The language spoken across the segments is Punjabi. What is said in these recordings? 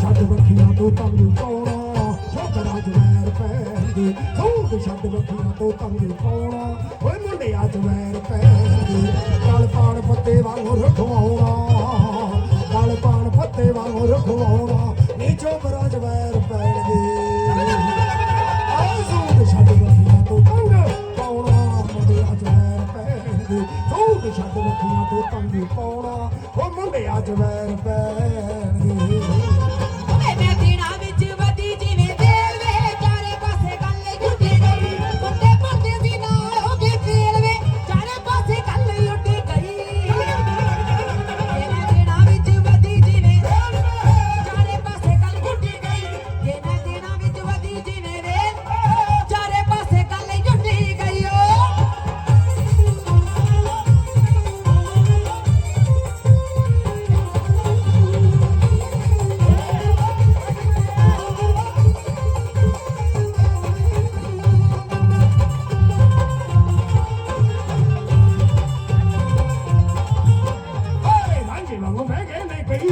ਤੋਂ ਤੰਗ ਪਾਉਣਾ ਛੋਕਰਾ ਜਵੈਰ ਪੈਂਦੀ ਸੂਟ ਛੱਡ ਵੱਖੀਆਂ ਤੋਂ ਤੰਗ ਪਾਉਣਾ, ਓਏ ਮੁੰਡਿਆ ਜਵੈਰ ਪੈਂਦੀ ਗਲ ਪਾਣ ਪੱਤੇ ਵਾਂਗੂ ਰਖਵਾਉਣਾ ਗਲ ਪਾਣ ਪੱਤੇ ਵਾਂਗੂ ਰਖਵਾਉਣਾ, ਨੀ ਛੋਕਰਾ ਵੈਰ ਪੈਂਦੀ ਆਹ ਸੂਟ ਛੱਡ ਵੱਖੀਆਂ ਤੋਂ ਤੰਗ ਪਾਉਣਾ, ਮੁੰਡਿਆ ਜਵੈਰ ਪੈਂਦੀ ਸੂਟ ਛੱਡ ਵੱਖੀਆਂ ਤੋਂ ਤੰਗ ਪਾਉਣਾ, ਓ ਮੁੰਡਿਆ ਚ ਵੈਰ ਐਵੇਂ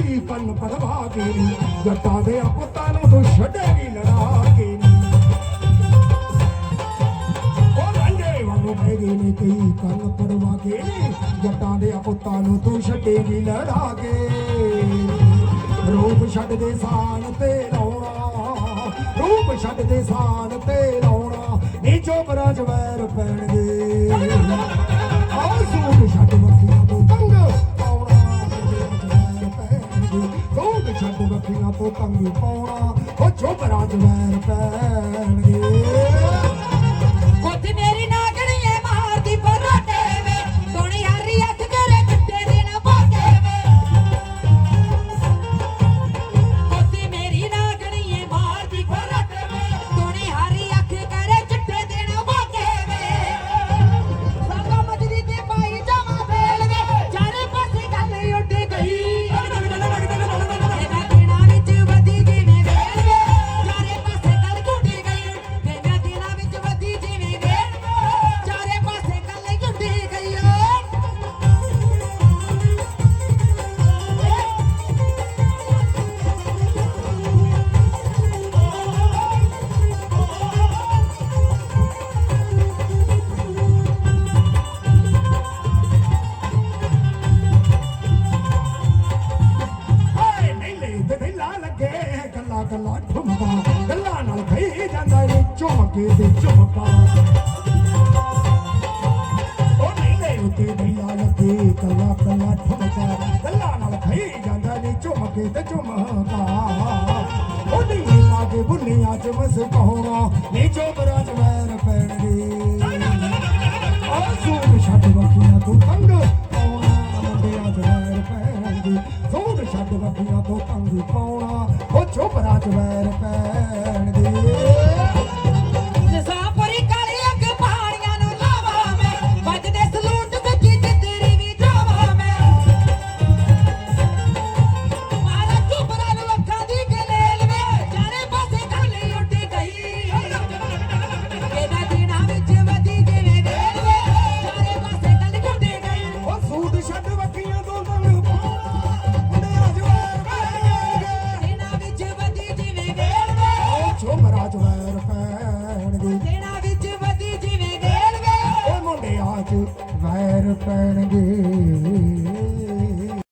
ਨੇ ਕਈ ਪਰਵਾ ਕੇ ਨੀ। ਜੱਟਾਂ ਦੇ ਪੁੱਤਾਂ ਨੂੰ ਤੂੰ ਛੱਡੇਗੀ ਲੜਾ ਕੇ ਨੀ। ਓ ਰਾਂਝੇ ਵਾਂਗੂ ਬਹਿ ਨੇ ਕਈ ਕੰਨ ਪਰਵਾ ਕੇ ਨੀ। ਜੱਟਾਂ ਦੇ ਪੁੱਤਾਂ ਨੂੰ ਤੂੰ ਛੱਡੇਗੀ ਲੜਾ ਕੇ ਰੂਪ ਛੱਡ ਦੇ ਸਾਨ ਤੇ ਲਾਉਣਾ ਰੂਪ ਛੱਡ ਦੇ ਸਾਨ ਤੇ ਲਾਉਣਾ ਨੀ ਚੋਬਰਾ ਵੈਰ ਪੈਣਗੇ ਸੂਟ ਛੱਡ ਵੱਖੀਆਂ ਤੋਂ ਤੰਗ ਪਾਉਣਾ। ਉਹ ਚੋਬਰਾ ਜਵੈਰ ਪੈਣਗੇ। ਗੱਲਾਂ ਗੱਲਾਂ ਗੱਲਾਂ ਨਾਲ ਖਈ ਜਾਂਦਾ ਨੀ ਝੁਮਕੇ ਤੇ ਝੁਮਕਾ ਓ ਨੀਲੇ ਉੱਤੇ ਨੀਲਾ ਲੱਗੇ ਗੱਲਾਂ ਗੱਲਾਂ ਠੁਮਕਾ ਗੱਲਾਂ ਨਾਲ ਖਈ ਜਾਂਦਾ ਨੀ ਝੁਮਕੇ ਤੇ ਝੁਮਕਾ ਓ ਨੀਲੇ ਲਾਗੇ ਬੁੱਲੀਆਂ ਚ ਮਸ ਕਹੋਣਾ ਨੀ ਚੋਬਰਾ ਚ ਵੈਰ ਪੈਣਗੇ। ਆ ਸੂਟ ਛੱਡ ਵੱਖੀਆਂ ਤੋਂ ਤੰਗ, ਪਾਉਣਾ ਮੁੰਡਿਆਂ ਚ ਵੈਰ ਪੈਣਗੇ। ਸੂਟ ਛੱਡ ਵੱਖੀਆਂ ਤੋਂ ਤੰਗ, ਪਾਉਣਾ ਉਹ ਚੋਬਰਾ ਚ ਵੈਰ ਪੈਣਗੇ ਪੈਣਗੇ ਦਿਨਾਂ ਵਿੱਚ ਵਧੀ ਜਿਵੇਂ ਵੇ ਮੁੰਡਿਆਂ ਚ ਵੈਰ ਪੈਣਗੇ।